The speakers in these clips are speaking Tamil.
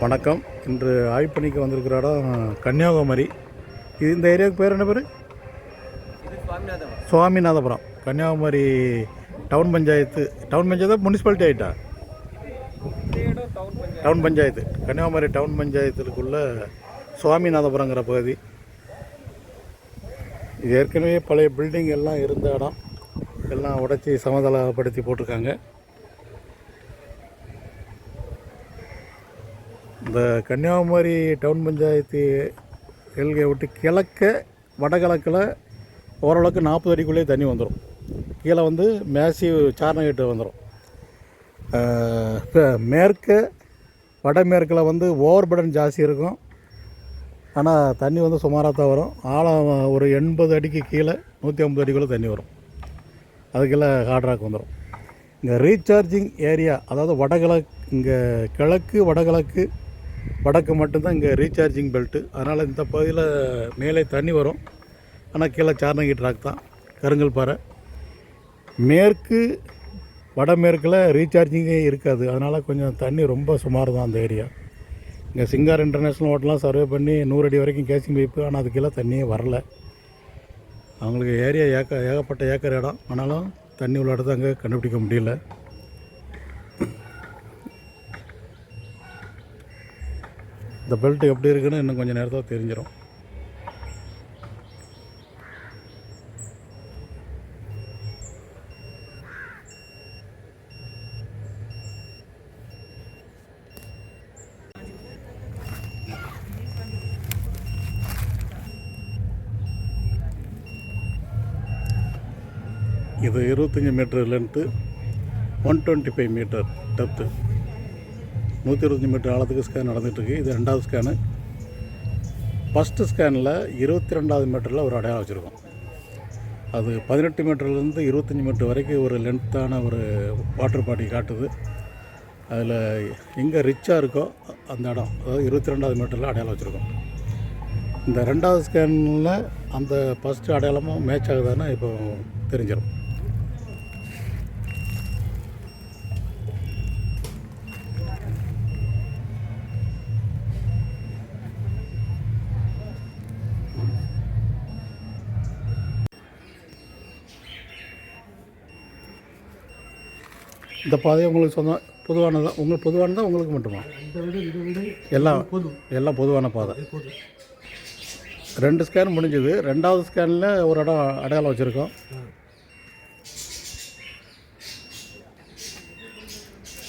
வணக்கம். இன்று ஆய்ப்பணிக்கு வந்திருக்கிற இடம் கன்னியாகுமரி. இது இந்த ஏரியாவுக்கு பேர் என்ன பேர்? Swaminathapuram. Kanyakumari town panchayat. Town panchayat municipality ஆகிட்டா டவுன் பஞ்சாயத்து. கன்னியாகுமரி டவுன் பஞ்சாயத்துக்குள்ள சுவாமிநாதபுரங்கிற பகுதி. இது ஏற்கனவே பழைய பில்டிங் எல்லாம் இருந்த இடம். எல்லாம் உடைச்சி சமதளப்படுத்தி போட்டிருக்காங்க. இந்த கன்னியாகுமரி டவுன் பஞ்சாயத்து எல்கையை விட்டு கிழக்க வடகிழக்கில் ஓரளவுக்கு நாற்பது அடிக்குள்ளேயே தண்ணி வந்துடும் கீழே வந்து மேசி சாரணகேட்டு வந்துடும் இப்போ மேற்க வடமேற்கில் வந்து ஓவர்படன் ஜாஸ்தி இருக்கும். ஆனால் தண்ணி வந்து சுமாராக தான் வரும். ஆழம் ஒரு எண்பது அடிக்கு கீழே நூற்றி ஐம்பது அடிக்குள்ளே தண்ணி வரும். அதுக்கெல்லாம் ஹார்ட்ராக் வந்துடும் இங்கே ரீசார்ஜிங் ஏரியா அதாவது வடகிழக்கு இங்கே கிழக்கு வடகிழக்கு வடக்கு மட்டும்தான் இங்கே ரீசார்ஜிங் பெல்ட்டு அதனால் இந்த பகுதியில் மேலே தண்ணி வரும். ஆனால் கீழே சார்னங்கி ட்ராக் தான். கருங்கல் பாறை. மேற்கு வடமேற்கில் ரீசார்ஜிங்கே இருக்காது. அதனால் கொஞ்சம் தண்ணி ரொம்ப சுமார் தான் அந்த ஏரியா. இங்கே சிங்கார் இன்டர்நேஷ்னல் ஹோட்டலாம் சர்வே பண்ணி நூறு அடி வரைக்கும் கேசிங் பைப்பு ஆனால் அதுக்கெல்லாம் தண்ணியே வரல. அவங்களுக்கு ஏரியா ஏக்க ஏகப்பட்ட ஏக்கர் இடம். ஆனாலும் தண்ணி உள்ள இடத்த அங்கே கண்டுபிடிக்க முடியல. இந்த பெல்ட் எப்படி இருக்குன்னு இன்னும் கொஞ்சம் நேரத்தில் தெரிஞ்சிடும் இது இருபத்தஞ்சி metre length one twenty five metre depth நூற்றி இருபத்தஞ்சி மீட்டர் ஆழத்துக்கு ஸ்கேன் நடந்துகிட்ருக்கு. இது ரெண்டாவது ஸ்கேனு ஃபஸ்ட்டு ஸ்கேனில் இருபத்தி ரெண்டாவது மீட்டரில் ஒரு அடையாளம் வச்சுருக்கோம். அது பதினெட்டு மீட்டர்லேருந்து இருபத்தஞ்சி மீட்டர் வரைக்கும் ஒரு லென்த்தான ஒரு வாட்டர் பாடி காட்டுது. அதில் எங்கே ரிச்சாக இருக்கோ அந்த இடம் அதாவது இருபத்தி ரெண்டாவது மீட்டரில் அடையாளம் வச்சுருக்கோம். இந்த ரெண்டாவது ஸ்கேனில் அந்த ஃபஸ்ட்டு அடையாளமும் மேட்ச் ஆகுதான்னு இப்போ தெரிஞ்சிடும் இந்த பாதை உங்களுக்கு சொந்தம் பொதுவானதா உங்களுக்கு பொதுவானதா உங்களுக்கு மட்டுமா? எல்லாம் எல்லாம் பொதுவான பொது. ரெண்டு ஸ்கேன் முடிஞ்சது. ரெண்டாவது ஸ்கேனில் ஒரு இடம் அடையாளம் வச்சுருக்கோம்.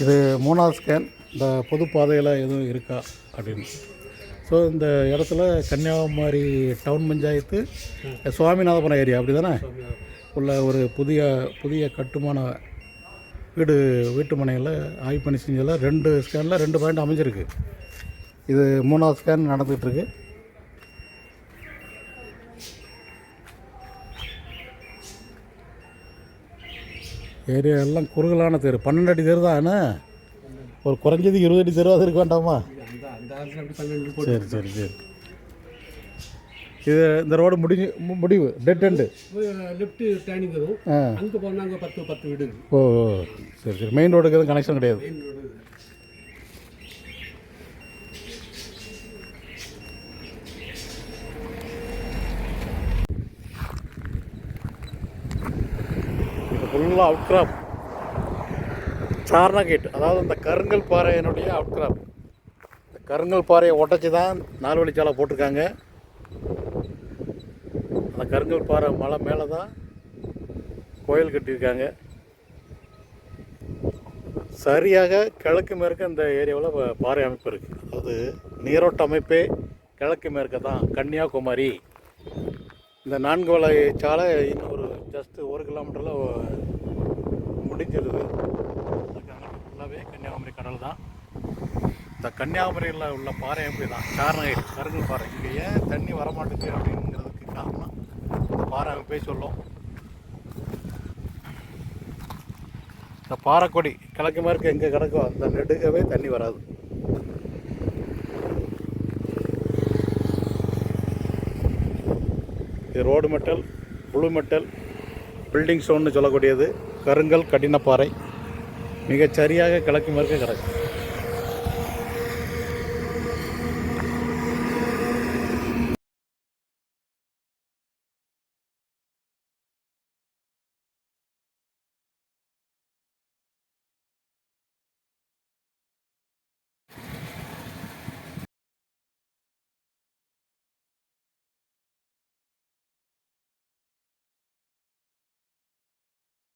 இது மூணாவது ஸ்கேன் இந்த பொது பாதையில் எதுவும் இருக்கா அப்படின்னு. ஸோ இந்த இடத்துல கன்னியாகுமரி டவுன் பஞ்சாயத்து சுவாமிநாதபுரம் ஏரியா அப்படி தானே உள்ள ஒரு புதிய புதிய கட்டுமான வீடு வீட்டு மனையில் ஆய்வு பண்ணி செஞ்சதில் ரெண்டு ஸ்கேனில் ரெண்டு பாயிண்ட் அமைஞ்சிருக்கு. இது மூணாவது ஸ்கேன் நடந்துகிட்ருக்கு. ஏரியா எல்லாம் குறுகலான தெரு. பன்னெண்டு அடி தெரு தான். ஒரு குறைஞ்சது இருபது அடி தெருவாது இருக்க வேண்டாமா? சரி சரி சரி. இது இந்த ரோடு முடிஞ்சு மு- முடிவு டெட் எண்டு லெஃப்ட் டேர்னிங் வரும். அங்கே போனால் அங்கே பத்து பத்து வீடு ஓ ஓ சரி சரி. மெயின் ரோடுக்கு எதுவும் கனெக்ஷன் கிடையாது. மெயின் ரோடு இது ஃபுல்லாக அவுட் கிராப் சாரணா கேட் அதாவது இந்த கருங்கல் பாறையினுடைய அவுட் கிராப் இந்த கருங்கல் பாறையை உடச்சி தான் நாலு வழிச்சாலை போட்டிருக்காங்க. அந்த கருங்கல் பாறை மலை மேலே தான் கோயில் கட்டியிருக்காங்க. சரியாக கிழக்கு மேற்கு இந்த ஏரியாவில் பாறை அமைப்பு இருக்குது அதாவது நீரோட்ட அமைப்பே கிழக்கு மேற்க தான் கன்னியாகுமரி. இந்த நான்கு வலை சாலை இன்னும் ஒரு ஜஸ்ட்டு ஒரு கிலோமீட்டரில் முடிஞ்சிருது ஃபுல்லாகவே கன்னியாகுமரி கடல் தான். இந்த கன்னியாகுமரியில் உள்ள பாறை எப்படி தான் காரணம் கருங்கல் பாறை. இங்கே ஏன் தண்ணி வரமாட்டேங்குது அப்படிங்கிறதுக்கு காரணம் பாறை போய் சொல்லும். இந்த பாறைக்கொடி கிழக்கு மேற்கு எங்கே கிடக்கோ அந்த நெடுகவே தண்ணி வராது. இது ரோடு மெட்டல் புழு மெட்டல் பில்டிங் ஸ்டோன்னு சொல்லக்கூடியது கருங்கல் கடினப்பாறை. மிகச்சரியாக கிழக்கு மேற்கு கிடக்கும்